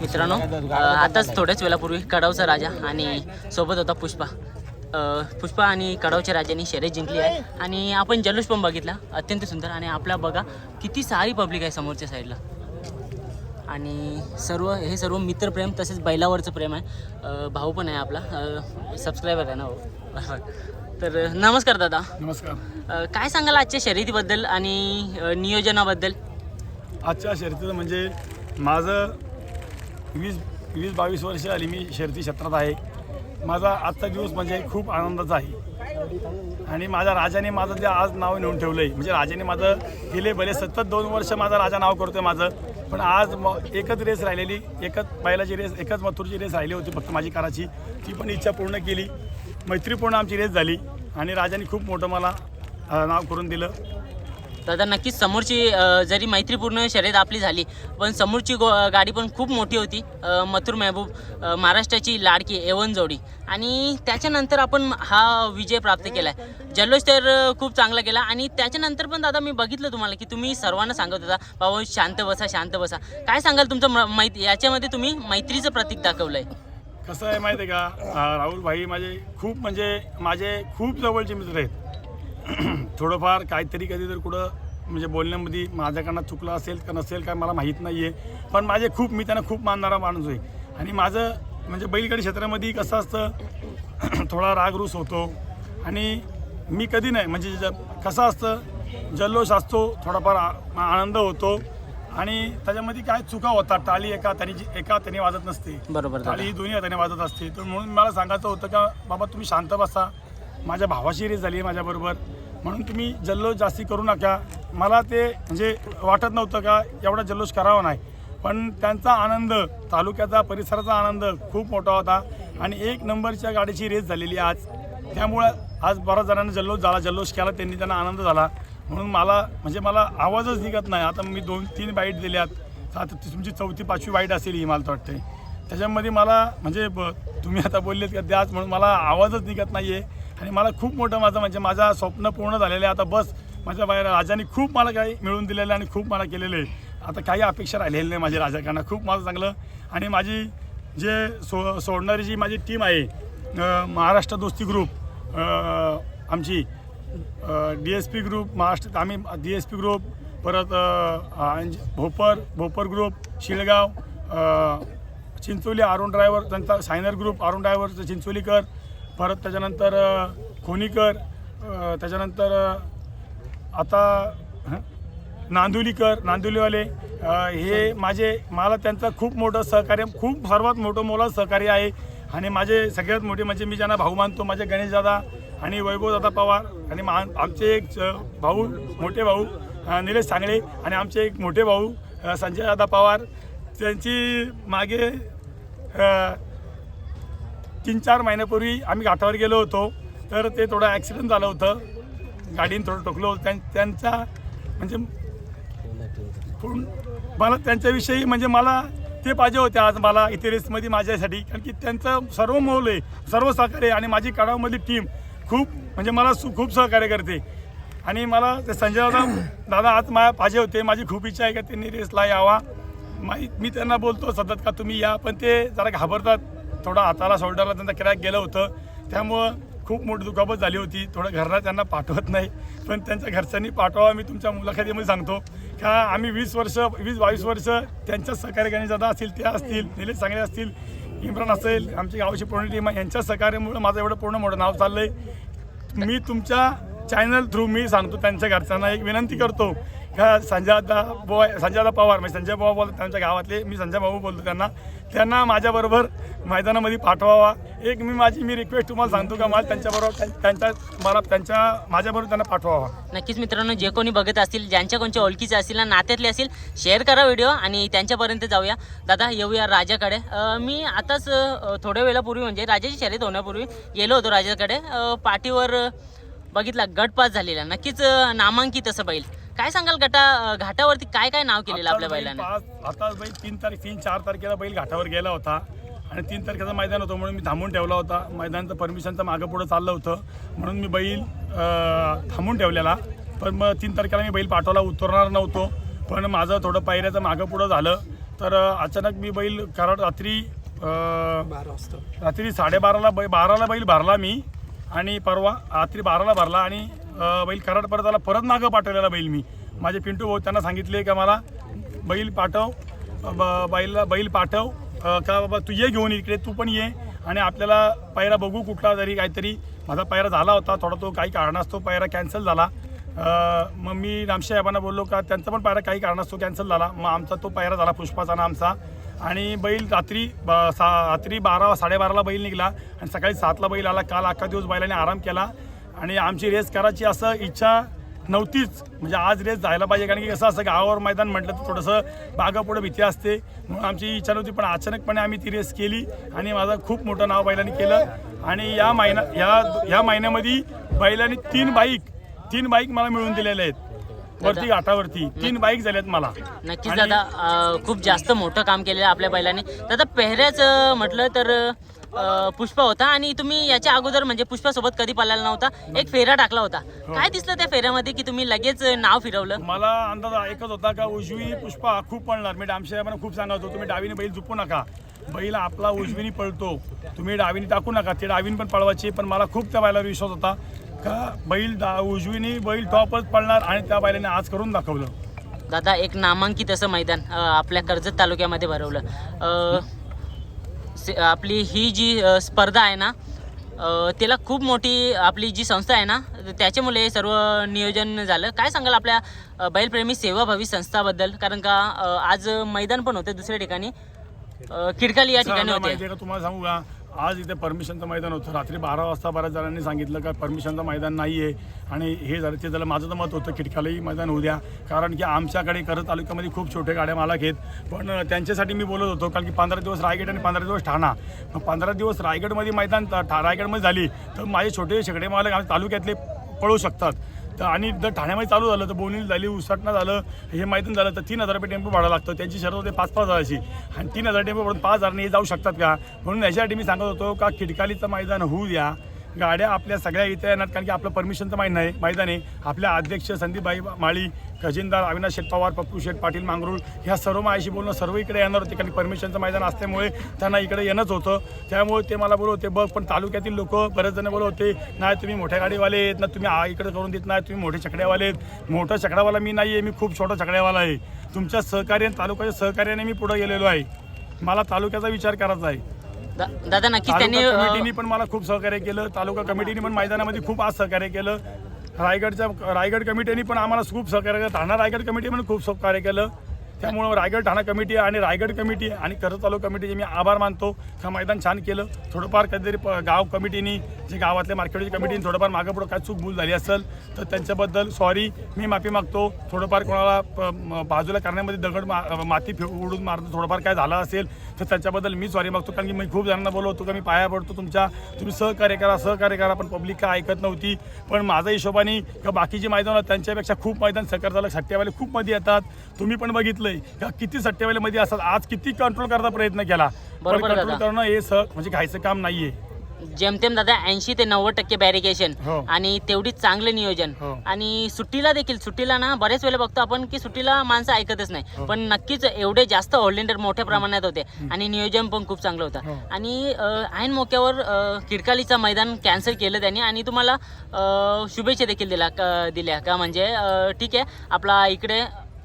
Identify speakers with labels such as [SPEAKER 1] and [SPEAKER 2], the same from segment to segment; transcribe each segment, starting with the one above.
[SPEAKER 1] मित्रांनो आताच थोड्याच वेळापूर्वी कडावचा राजा आणि सोबत होता पुष्पा. पुष्पा आणि कडावच्या राजाने शर्यत जिंकली आहे. आणि आपण जल्लोष पण बघितला अत्यंत सुंदर. आणि आपला बघा किती सारी पब्लिक आहे समोरच्या साईडला आणि सर्व हे सर्व मित्रप्रेम तसेच बैलावरचं प्रेम आहे. भाऊ पण आहे आपला. सबस्क्रायबर आहे ना भाऊ? तर नमस्कार दादा.
[SPEAKER 2] नमस्कार.
[SPEAKER 1] काय सांगाल आजच्या शर्यतीबद्दल आणि नियोजनाबद्दल?
[SPEAKER 2] आजच्या शर्यतीचं म्हणजे माझं वीस वीस बावीस वर्ष आली मी शर्ती क्षेत्रात आहे. माझा आजचा दिवस म्हणजे खूप आनंदाचा आहे. आणि माझ्या राजाने माझं जे आज नाव नेऊन ठेवलं आहे म्हणजे राजाने माझं गेले भले सतत दोन वर्ष माझं राजा नाव करतोय माझं पण आज म एकच रेस राहिलेली एकच बैलाची रेस एकच मथुरची रेस राहिली होती फक्त माझी कराची. ती पण इच्छा पूर्ण केली. मैत्रीपूर्ण आमची रेस झाली आणि राजाने खूप मोठं मला नाव करून दिलं.
[SPEAKER 1] दादा नक्कीच समोरची जरी मैत्रीपूर्ण शर्यत आपली झाली पण समोरची गो गाडी पण खूप मोठी होती मथुर मेहबूब महाराष्ट्राची लाडकी एवन जोडी. आणि त्याच्यानंतर आपण हा विजय प्राप्त केला आहे जल्लोष तर खूप चांगला केला. आणि त्याच्यानंतर पण दादा मी बघितलं तुम्हाला की तुम्ही सर्वांना सांगत होता बाबा शांत बसा शांत बसा. काय सांगाल तुमचं म- याच्यामध्ये तुम्ही मैत्रीचं प्रतीक दाखवलं आहे
[SPEAKER 2] कसं आहे माहिती आहे का? राहुल भाई माझे खूप म्हणजे माझे खूप जवळचे मित्र आहेत. थोडंफार काहीतरी कधी तर कुठं म्हणजे बोलण्यामध्ये माझ्याकडनं चुकलं असेल का नसेल काय मला माहीत नाही आहे पण माझे खूप मी त्यांना खूप मानणारा माणूस आहे. आणि माझं म्हणजे बैलगाडी क्षेत्रामध्ये कसं असतं थोडा रागरूस होतो. आणि मी कधी नाही म्हणजे ज- कसं असतं जल्लोष असतो थोडाफार आ- आनंद होतो. आणि त्याच्यामध्ये काय चुका होतात टाळी एका त्याने एका त्याने वाजत नसते.
[SPEAKER 1] बरोबर
[SPEAKER 2] टाळी ही दोन्ही हाताने वाजत असते. तर म्हणून मला सांगायचं होतं का बाबा तुम्ही शांत बसा. माझ्या भावाशी रेस झाली आहे माझ्याबरोबर. म्हणून तुम्ही जल्लोष जास्ती करू नका. मला ते म्हणजे वाटत नव्हतं का एवढा जल्लोष करावा नाही. पण त्यांचा आनंद तालुक्याचा परिसराचा आनंद खूप मोठा होता. आणि एक नंबरच्या गाडीची रेस झालेली आज. त्यामुळं आज बऱ्याच जणांना जल्लोष झाला जल्लोष केला त्यांनी त्यांना आनंद झाला. म्हणून मला म्हणजे मला आवाजच निघत नाही. आता मी दोन तीन बाईट दिल्यात. आता तुमची चौथी पाचवी बाईट असेल ही मला तर वाटते त्याच्यामध्ये मला म्हणजे ब तुम्ही आता बोललेत का द्याच म्हणून मला आवाजच निघत नाही आहे आणि मला खूप मोठं माझं म्हणजे माझा स्वप्न पूर्ण झालेलं आहे. आता बस माझ्या बाहेर राजाने खूप मला काही मिळून दिलेलं आहे आणि खूप मला केलेलं आहे. आता काही अपेक्षा राहिलेली नाही माझ्या राजाकडनं खूप माझं चांगलं. आणि माझी जे सो सोडणारी जी माझी टीम आहे महाराष्ट्र दोस्ती ग्रुप आमची D S P group Maharashtra आम्ही डी एस पी ग्रुप परत भोपर भोपर ग्रुप शिळगाव चिंचोली अरुण ड्रायव्हर त्यांचा सायनर ग्रुप अरुण ड्रायव्हर चिंचोलीकर परत त्याच्यानंतर खोनीकर त्याच्यानंतर आता नांदुलीकर नांदुलीवाले हे माझे मला त्यांचं खूप मोठं सहकार्य खूप सर्वात मोठं मोला सहकार्य आहे. आणि माझे सगळ्यात मोठे म्हणजे मी ज्यांना भाऊ मानतो माझे गणेशदादा आणि वैभवदादा पवार आणि मा आमचे एक भाऊ मोठे भाऊ निलेश सांगळे आणि आमचे एक मोठे भाऊ संजयदादा पवार. त्यांची मागे तीन चार महिन्यापूर्वी आम्ही घाटावर गेलो होतो. तर ते थोडं ॲक्सिडेंट झालं होतं. गाडीने थोडं टोकलं होतं. त्यां- त्यांचा म्हणजे मला त्यांच्याविषयी म्हणजे मला ते पाहिजे होते आज मला इथे रेसमध्ये माझ्यासाठी. कारण की त्यांचं सर्व मोल आहे सर्व सहकार्य आहे आणि माझी कडावमधली टीम खूप म्हणजे मला सु खूप सहकार्य करते. आणि मला ते संजय दादा दादा आज मला पाहिजे होते. माझी खूप इच्छा आहे का त्यांनी रेसला यावा. मी त्यांना बोलतो सतत का तुम्ही या. पण ते जरा घाबरतात. थोडं हाताला शोल्डरला त्यांचा क्रॅक गेलं होतं. त्यामुळं खूप मोठी दुखापत झाली होती. थोडं घरला त्यांना पाठवत नाही. पण त्यांच्या घरच्यांनी पाठवा मी तुमच्या मुलाखतीमध्ये सांगतो. का आम्ही वीस वर्ष वीस बावीस वर्ष त्यांच्याच सहकार्याने गणेशदादा असतील ते असतील निलेश सांगले असतील इम्रान असेल आमची गावची पूर्ण टीम यांच्या सहकार्यामुळे माझं एवढं पूर्ण मोठं नाव चाललं आहे मी तुमच्या चॅनल थ्रू मी सांगतो त्यांच्या घरच्यांना एक विनंती करतो. का संजयदा बॉय संजयदा पवार म्हणजे संजय पवार बोलतो त्यांच्या गावातले मी संजय भाऊ बोलतो त्यांना. त्यांना माझ्याबरोबर मैदानामध्ये पाठवावा. एक मी माझी मी रिक्वेस्ट तुम्हाला सांगतो का मला त्यांच्याबरोबर त्यांच्या मला त्यांच्या माझ्याबरोबर त्यांना पाठवावा.
[SPEAKER 1] नक्कीच मित्रांनो जे कोणी बघत असतील ज्यांच्या कोणच्या ओळखीचे असतील ना नात्यातले असतील शेअर करा व्हिडिओ आणि त्यांच्यापर्यंत जाऊया. दादा येऊया राजाकडे. मी आताच थोड्या वेळापूर्वी म्हणजे राजाची शर्यत होण्यापूर्वी गेलो होतो राजाकडे. पाठीवर बघितला गटपास झालेला. नक्कीच नामांकित असं बैल. काय सांगाल गटा घाटावरती काय काय नाव केलेलं आपल्या बैलाने?
[SPEAKER 2] पाच आता बैल तीन तारीख तीन चार तारखेला बैल घाटावर गेला होता. आणि तीन तारखेचं मैदान होतं म्हणून मी थांबून ठेवला होता. मैदानाचं परमिशनचं मागं पुढं चाललं होतं. म्हणून मी बैल थांबून ठेवलेला. पण मग तीन तारखेला मी बैल पाठवला उतरणार नव्हतो. पण माझं थोडं पायऱ्याचं मागं पुढं झालं. तर अचानक मी बैल कारण रात्री अ,
[SPEAKER 3] बारा वाजता.
[SPEAKER 2] रात्री साडेबाराला बै बाराला बैल भरला मी. आणि परवा रात्री बाराला भरला. आणि बैल कराड परत आला परत मागं पाठवलेला बैल मी. माझे पिंटू भाऊ त्यांना सांगितले का मला बैल पाठव ब- बैलला बैल पाठव का बाबा तू ये घेऊन इकडे तू पण ये आणि आपल्याला पायरा बघू कुठला तरी काहीतरी. माझा पायरा झाला होता थोडा तो काही कारणास्तव पायरा कॅन्सल झाला. मग मी रामसाहेबांना बोललो का त्यांचा पण पायरा काही कारणास्तव कॅन्सल झाला. मग आमचा तो पायरा झाला पुष्पाचा ना आमचा. आणि बैल रात्री ब- सा रात्री बारा साडेबाराला बैल निघाला आणि सकाळी सातला बैल आला. काल अख्खा दिवस बैलाने आराम केला. आणि आमची रेस करायची असं इच्छा नव्हतीच. म्हणजे आज रेस जायला पाहिजे कारण की कसं असं गावावर मैदान म्हटलं तर थोडंसं बागापुढं भीती असते. म्हणून आमची इच्छा नव्हती पण अचानकपणे आम्ही ती रेस केली आणि माझं खूप मोठं नाव बैलांनी केलं. आणि या महिना या या महिन्यामध्ये बैलांनी तीन बाईक तीन बाईक मला मिळवून दिलेल्या आहेत. वरती घाटावरती. तीन बाईक झाल्यात मला.
[SPEAKER 1] नक्कीच दादा खूप जास्त मोठं काम केलेलं आहे आपल्या बैलाने. दादा पेहऱ्याचं म्हटलं तर पुष्पा होता आणि तुम्ही याच्या अगोदर म्हणजे पुष्पासोबत कधी पळाला नव्हता? एक फेरा टाकला होता.
[SPEAKER 2] हो.
[SPEAKER 1] काय दिसलं त्या फेऱ्यामध्ये की तुम्ही लगेच नाव फिरवलं?
[SPEAKER 2] मला अंदाज एकच होता का उजवी पुष्पा खूप पळणार. मी डामशेबांना खूप सांगत होतो तुम्ही डावीने बैल झुपू नका. बैल आपला उजवीने पळतो. तुम्ही डावीने टाकू नका. ते डावीने पण पळवायची पण मला खूप त्या बैलावर विश्वास होता का बैल डा उजवीने बैल टॉपच पळणार आणि त्या बैलाने आज करून दाखवलं.
[SPEAKER 1] दादा एक नामांकित असं मैदान अं, आपल्या कर्जत तालुक्यामध्ये भरवलं. अं, आपली ही जी स्पर्धा आहे ना त्याला खूप मोठी आपली जी संस्था आहे ना त्याच्यामुळे सर्व नियोजन झालं. काय सांगाल आपल्या बैलप्रेमी सेवाभावी संस्थाबद्दल? कारण का आज मैदान पण होते दुसऱ्या ठिकाणी. खिडकाली या ठिकाणी होते.
[SPEAKER 2] तुम्हाला सांगू का? आज इथे परमिशनचं मैदान होतं. रात्री बारा वाजता बऱ्याच जणांनी सांगितलं का परमिशनचं मैदान नाही आहे आणि हे झालं ते झालं. माझं तर मत होतं किटकालाही मैदान होऊ द्या. कारण की आमच्याकडे करत तालुक्यामध्ये खूप छोटे गाड्या मालक आहेत. पण त्यांच्यासाठी मी बोलत होतो कारण की पंधरा दिवस रायगड आणि पंधरा दिवस ठाणा. पंधरा दिवस रायगडमध्ये मैदान ठा- रायगडमध्ये झाली तर माझे छोटे शेकडे मालक आमच्या तालुक्यातले पळू शकतात. तर आणि जर ठाण्यामध्ये चालू झालं तर बोनील झाली उसाटणं झालं हे मैदान झालं तर तीन हजार रुपये टेम्पो भाडं लागतं. त्यांची शरत होते पाच पाच हजाराची. आणि तीन हजार टेम्पो पडून पाच हजारने हे जाऊ शकतात का? म्हणून याच्यासाठी मी सांगत होतो का खिडकालीचं मैदान होऊ द्या. गाड्या आपल्या सगळ्या इथे येणार कारण की आपलं परमिशनचं माहीत नाही मैदान आहे आपल्या अध्यक्ष संदीपबाई माळी खजिनदार अविनाश शेठ पवार पप्पू शेठ पाटील मांगरूळ ह्या सर्व माझ्याशी बोलणं सर्व इकडे येणार होते कारण परमिशनचं मैदान असल्यामुळे त्यांना इकडे येणंच होतं. त्यामुळे ते मला बोलत होते बघ पण तालुक्यातील लोक बरेच जण बोलत होते नाही तुम्ही मोठ्या गाडीवाले आहेत ना तुम्ही आ- इकडे करून देत नाही तुम्ही मोठे चकड्यावाले आहेत. मोठा चकड्यावाला मी नाही आहे मी खूप छोटा चकड्यावाला आहे. तुमच्या सहकार्याने तालुक्याच्या सहकार्याने मी पुढे गेलेलो आहे. मला तालुक्याचा विचार करायचा आहे.
[SPEAKER 1] दादा नक्कीच त्यांनी
[SPEAKER 2] कमिटीने पण मला खूप सहकार्य केलं तालुका कमिटीने पण मैदानामध्ये खूप आज सहकार्य केलं. रायगडच्या रायगड कमिटीने पण आम्हाला खूप सहकार्य केलं. ठाणा रायगड कमिटी पण खूप सहकार्य केलं. त्यामुळं रायगड ठाणा कमिटी आणि रायगड कमिटी आणि कर्ज तालुका कमिटीचे मी आभार मानतो. का मैदान छान केलं. थोडंफार कधीतरी प- गाव कमिटीनी जे गावातल्या मार्केटची कमिटीने थोडंफार मागं पुढं काय चूक भूल झाली असेल तर त्यांच्याबद्दल सॉरी मी माफी मागतो. थोडंफार कोणाला प- बाजूला करण्यामध्ये दगड मा माती फे- उडून मारणं थोडंफार काय झालं असेल तर त्याच्याबद्दल मी सॉरी मागतो. कारण की मी खूप जणांना बोलवतो का मी पाया पडतो तुमच्या. तुम्ही सहकार्य करा सहकार्य करा पण पब्लिक काय ऐकत नव्हती. पण माझ्या हिशोबाने का बाकीची मैदान आहेत, त्यांच्यापेक्षा खूप मैदान सकार झालं. सट्ट्यावाले खूप मध्ये येतात. तुम्ही पण बघितलं बघितलंय का किती सट्ट्यावाले मध्ये असतात? आज किती कंट्रोल करता प्रयत्न केला? पण कंट्रोल
[SPEAKER 1] दादा.
[SPEAKER 2] करणं हे सह म्हणजे घायचं काम नाहीये.
[SPEAKER 1] जेमतेम दादा ऐंशी ते नव्वद टक्के बॅरिकेशन
[SPEAKER 2] हो.
[SPEAKER 1] आणि तेवढीच चांगलं नियोजन.
[SPEAKER 2] हो.
[SPEAKER 1] आणि सुट्टीला देखील सुट्टीला ना बऱ्याच वेळेला बघतो आपण की सुट्टीला माणसं ऐकतच नाही.
[SPEAKER 2] हो.
[SPEAKER 1] पण नक्कीच एवढे जास्त ऑलराऊंडर मोठ्या प्रमाणात होते. आणि नियोजन पण खूप चांगलं
[SPEAKER 2] हो.
[SPEAKER 1] होतं आणि अं, ऐन मोक्यावर अं, किडकालीचं मैदान कॅन्सल केलं त्यांनी. आणि तुम्हाला अं, शुभेच्छा देखील दिला क- दिल्या. का म्हणजे अं, ठीक आहे. आपला इकडे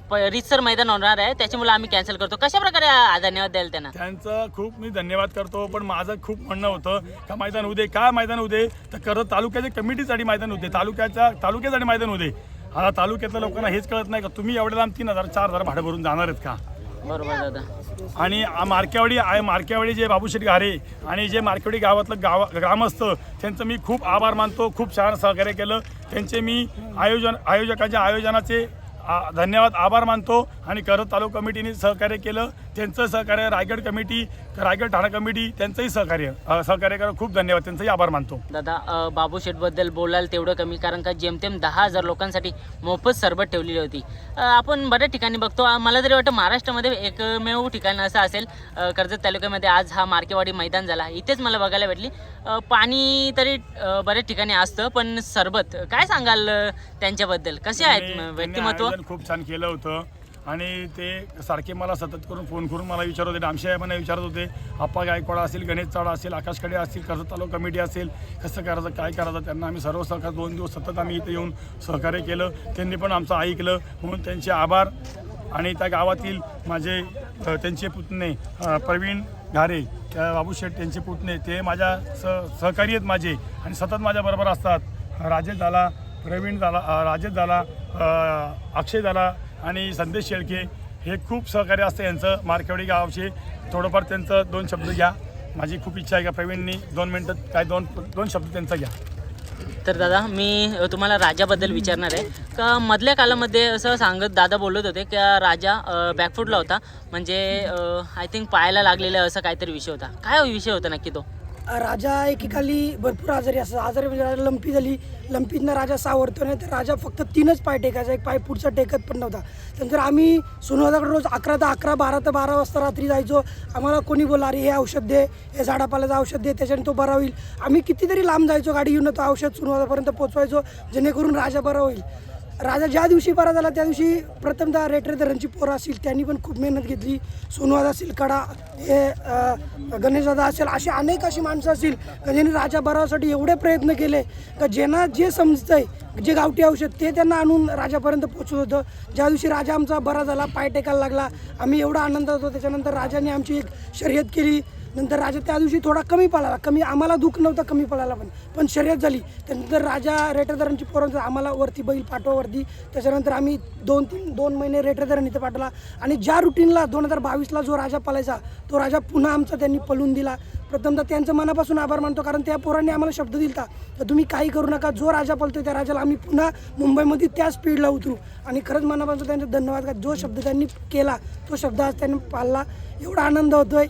[SPEAKER 1] रीतसर मैदान होणार आहे. त्याच्यामुळे आम्ही कॅन्सल करतो. कशा प्रकारे आ- धन्यवाद द्याल त्यांना?
[SPEAKER 2] त्यांचं खूप मी धन्यवाद करतो पण माझं खूप म्हणणं होतं का मैदान उदे काय मैदान उदे तर करत तालुक्याच्या कमिटीसाठी मैदान होते तालुक्याच्या तालुक्यासाठी मैदान होते आता तालुक्यातल्या लोकांना हेच कळत नाही का तुम्ही एवढ्या लांब तीन हजार चार हजार भाडं भरून जाणार आहेत का?
[SPEAKER 1] बरोबर दादा.
[SPEAKER 2] आणि आ- मार्केवाडी आहे मार्केवाडी जे बाबूशेठ घारे आणि जे मार्केवाडी गावातलं गाव ग्रामस्थ त्यांचं मी खूप आभार मानतो खूप छान सहकार्य केलं. त्यांचे मी आयोजन आयोजकांच्या आयोजनाचे धन्यवाद आभार मानतो. आणि करत तालुका कमिटीने सहकार्य केलं. त्यांचं सहकार्य रायगड कमिटी रायगड ठाणा कमिटी त्यांचंही सहकार्य सहकार्य करा खूप धन्यवाद. त्यांचंही आभार मानतो.
[SPEAKER 1] दादा बाबू शेठबद्दल बोलाल तेवढं कमी कारण का जेमतेम दहा हजार लोकांसाठी मोफत सरबत ठेवलेली होती. आपण बऱ्याच ठिकाणी बघतो. मला तरी वाटतं महाराष्ट्रामध्ये एकमेव ठिकाण असं असेल. कर्जत तालुक्यामध्ये आज हा मार्केवाडी मैदान झाला. इथेच मला बघायला भेटली. पाणी तरी बऱ्याच ठिकाणी असतं पण सरबत काय सांगाल त्यांच्याबद्दल? कसे आहेत व्यक्तिमत्व?
[SPEAKER 2] खूप छान केलं होतं. आणि ते सारखे मला सतत करून फोन करून मला विचारत होते डामशाहेबांना विचारत होते आप्पा गायकवाड असेल गणेश चाडा असेल आकाश खडे असतील कर्जत तालुका कमिटी असेल कसं करायचं काय करायचं त्यांना आम्ही सर्व सहकार दोन दिवस सतत आम्ही इथे येऊन सहकार्य केलं. त्यांनी पण आमचं ऐकलं म्हणून त्यांचे आभार. आणि त्या गावातील माझे त्यांचे पुतणे प्रवीण घारे बाबू शेठ त्यांचे पुतणे ते माझ्या स सहकारी आहेत माझे आणि सतत माझ्याबरोबर असतात. राजेश झाला प्रवीण झाला राजेश झाला अक्षय झाला आणि संदेश शेळके हे खूप सहकार्य असतं यांचं. मार्केवाडी गावाचे थोडंफार त्यांचं दोन शब्द घ्या. माझी खूप इच्छा आहे का प्रवीणनी दोन मिनटं काय दोन दोन शब्द त्यांचा घ्या.
[SPEAKER 1] तर दादा मी तुम्हाला राजाबद्दल विचारणार आहे. का मधल्या कालामध्ये असं सांगत दादा बोलत होते की राजा बॅकफुटला होता. म्हणजे आय थिंक पायाला लागलेला असं काहीतरी विषय होता. काय विषय होता नक्की तो?
[SPEAKER 3] राजा एकेकाली भरपूर आजारी असतात. आजारी म्हणजे राजा लंपी झाली. लंपीतनं राजा सावरतो नाही तर राजा फक्त तीनच पाय टेकायचा. एक पाय पुढचा टेकत पण नव्हता. त्यानंतर आम्ही सोनवादाकडे रोज अकरा ते अकरा बारा ते बारा वाजता रात्री जायचो आम्हाला कोणी बोला अरे हे औषध दे. हे झाडापाल्याचं औषध दे. त्याच्याने तो बरा होईल. आम्ही कितीतरी लांब जायचो गाडी घेऊन तो औषध सोनवादापर्यंत पोचवायचो. जेणेकरून राजा बरा होईल. राजा ज्या दिवशी बरा झाला त्या दिवशी प्रथमतः रेटरेधरांची पोरं असतील त्यांनी पण खूप मेहनत घेतली. सोनवाद असेल कडा हे गणेशदादा असेल अशी अनेक अशी माणसं असतील. का ज्यांनी राजा बरावासाठी एवढे प्रयत्न केले का ज्यांना जे समजतंय जे गावठी औषध ते त्यांना आणून राजापर्यंत पोचत होतं. ज्या दिवशी राजा आमचा बरा झाला पाय टेकायला लागला आम्ही एवढा आनंद होतो. त्याच्यानंतर राजाने आमची एक शर्यत केली. नंतर राजा त्या दिवशी थोडा कमी पळाला. कमी आम्हाला दुःख नव्हतं कमी पळाला पण. पण शर्यत झाली. त्यानंतर राजा रेटरदारांची पोरांचं आम्हाला वरती बैल पाठवा वरती त्याच्यानंतर आम्ही दोन तीन दोन महिने रेटरदारांनी इथं पाठवला. आणि ज्या रुटीनला दोन हजार बावीसला जो राजा पळायचा तो राजा पुन्हा आमचा त्यांनी पळून दिला. प्रथमतः त्यांचं मनापासून आभार मानतो. कारण त्या पोरांनी आम्हाला शब्द दिलता तर तुम्ही काही करू नका. जो राजा पळतोय त्या राजाला आम्ही पुन्हा मुंबईमध्ये त्या स्पीडला उतरू. आणि खरंच मनापासून त्यांचा धन्यवाद. का जो शब्द त्यांनी केला तो शब्द आज त्यांनी पाळला. एवढा आनंद होतोय.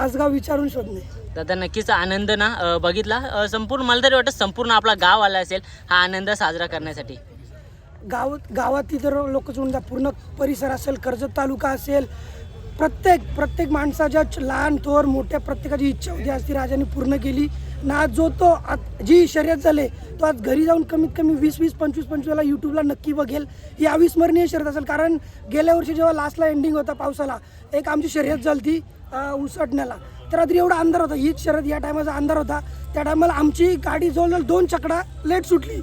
[SPEAKER 3] आज गाव विचारून शोधणे
[SPEAKER 1] दादा नक्कीच आनंद ना अ, बघितला. अ, संपूर्ण मला तरी वाटतं संपूर्ण आपला गाव आला असेल हा आनंद साजरा करण्यासाठी.
[SPEAKER 3] गाव गावातील तर लोक समजा पूर्ण परिसर असेल कर्जत तालुका असेल प्रत्येक प्रत्येक माणसाच्या च- लहान थोर मोठ्या प्रत्येकाची इच्छा होती आज ती राजाने पूर्ण केली. ना आज जो तो आत- जी शर्यत झाले तो आज घरी जाऊन कमीत कमी वीस वीस पंचवीस पंचवीसला यूट्यूबला नक्की बघेल. ही अविस्मरणीय शर्यत असेल कारण गेल्या वर्षी जेव्हा लास्टला एंडिंग होता पावसाला एक आमची शर्यत झाली ती उसटण्याला. तर रात्री एवढा अंधार होता. हीच शरद या टायमाचा अंधार होता. त्या टायमाला आमची गाडी जवळजवळ दोन चकडा लेट सुटली.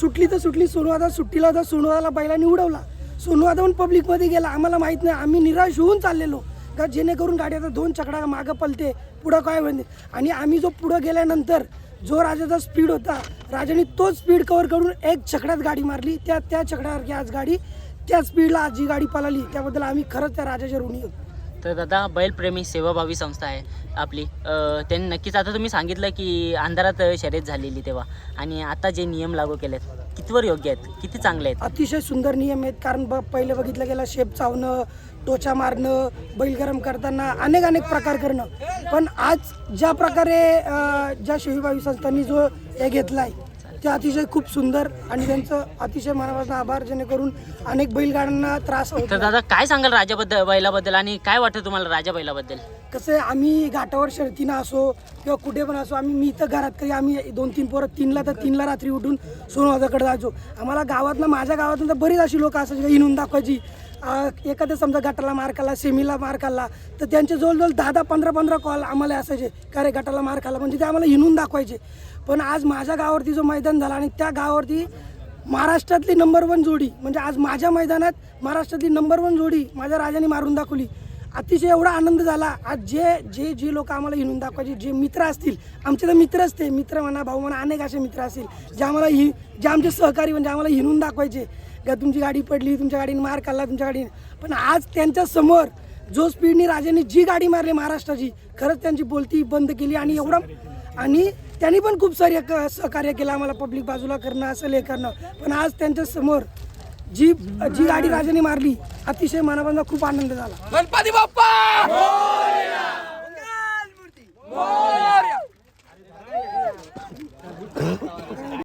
[SPEAKER 3] सुटली तर सुटली सोनवादा सुट्टीला होता सोनवादाला बैलांनी उडवला. सोनवादा पण पब्लिकमध्ये गेला. आम्हाला माहीत नाही. आम्ही निराश होऊन चाललेलो. का जेणेकरून गाडी आता दोन चकडा मागं पलते पुढं काय होईल? आणि आम्ही जो पुढं गेल्यानंतर जो राजाचा स्पीड होता राजाने तोच स्पीड कवर करून एक चकड्यात गाडी मारली. त्या त्या चकड्यासारखी आज गाडी त्या स्पीडला आज जी गाडी पळाली त्याबद्दल आम्ही खरंच त्या राजाच्या ऋणी होतो.
[SPEAKER 1] तर दादा बैलप्रेमी सेवाभावी संस्था आहे आपली. त्यांनी नक्कीच आता तुम्ही सांगितलं की अंधारात शर्यत झालेली तेव्हा. आणि आता जे नियम लागू केलेत कितवर योग्य आहेत? किती चांगले आहेत?
[SPEAKER 3] अतिशय सुंदर नियम आहेत कारण ब पहिले बघितलं गेलं शेप चावणं टोचा मारणं बैल गरम करताना अनेक अनेक प्रकार करणं. पण आज ज्या प्रकारे ज्या शिवीभावी संस्थांनी जो हे घेतला आहे ते अतिशय खूप सुंदर आणि त्यांचं अतिशय मनापासून आभार जेणेकरून अनेक बैलगाड्यांना त्रास होत
[SPEAKER 1] तर दादा काय सांगाल राजाबद्दल बैलाबद्दल आणि काय वाटतं तुम्हाला राजा बैलाबद्दल?
[SPEAKER 3] कसं आहे आम्ही घाटावर शर्तीनं असो किंवा कुठे पण असो आम्ही मी तर घरात कधी आम्ही दोन तीन पोरं तीनला तर तीनला रात्री उठून सोनवाजाकडे जायचो. आम्हाला गावातनं माझ्या गावातून तर बरीच अशी लोक असायची का हिनून दाखवायची. एखाद्या समजा गटाला मार खाल्ला सेमीला मार खाल्ला तर त्यांचे जवळजवळ दहा दहा पंधरा पंधरा कॉल आम्हाला असायचे का रे गटाला मार खाल्ला. म्हणजे ते आम्हाला हिनून दाखवायचे. पण आज माझ्या गावावरती जो मैदान झाला आणि त्या गावावरती महाराष्ट्रातली नंबर वन जोडी म्हणजे आज माझ्या मैदानात महाराष्ट्रातली नंबर वन जोडी माझ्या राजाने मारून दाखवली. अतिशय एवढा आनंद झाला. आज जे जे जे लोक आम्हाला हिणून दाखवायचे जे मित्र असतील आमचे तर मित्रच ते मित्र म्हणा भाऊ म्हणा अनेक असे मित्र असतील जे आम्हाला हि जे आमचे सहकारी म्हणजे आम्हाला हिणून दाखवायचे. का तुमची गाडी पडली तुमच्या गाडीने मार खाल्ला तुमच्या गाडीने पण आज त्यांच्यासमोर जो स्पीडनी राजाने जी गाडी मारली महाराष्ट्राची खरंच त्यांची बोलती बंद केली आणि एवढा आणि त्यांनी पण खूप सारे क- सहकार्य केलं आम्हाला पब्लिक बाजूला करणं असं हे करणं पण आज त्यांच्यासमोर जी जी गाडी राजाने मारली अतिशय मनापासून खूप आनंद झाला
[SPEAKER 4] गणपती बाप्पा मोरया! मोरया!